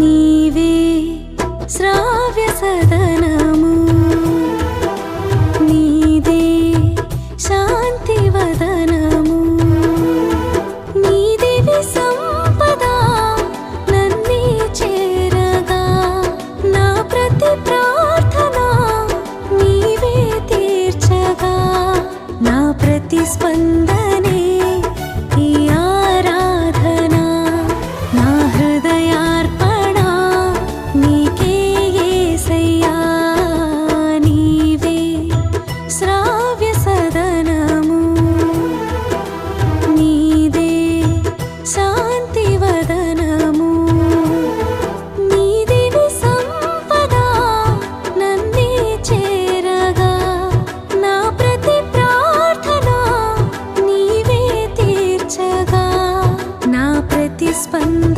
నీవే శ్రావ్య నీదే శాంతి వదనము. నీదివి సంపద చేరగా నా ప్రతి ప్రార్థన నీవే తీర్చగా నా ప్రతి స్పందనే Spun.